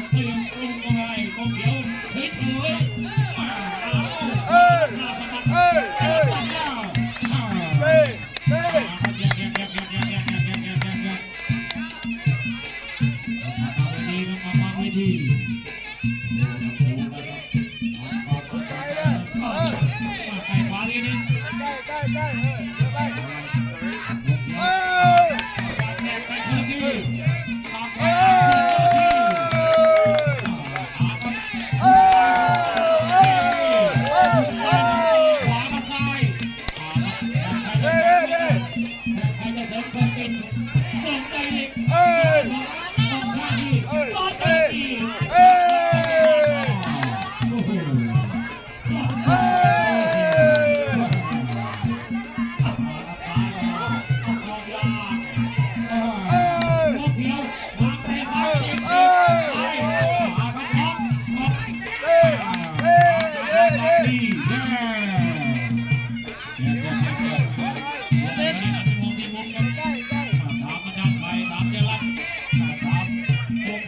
the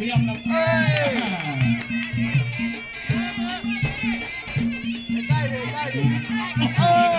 พียมนะใกล้เลยใกล้เลย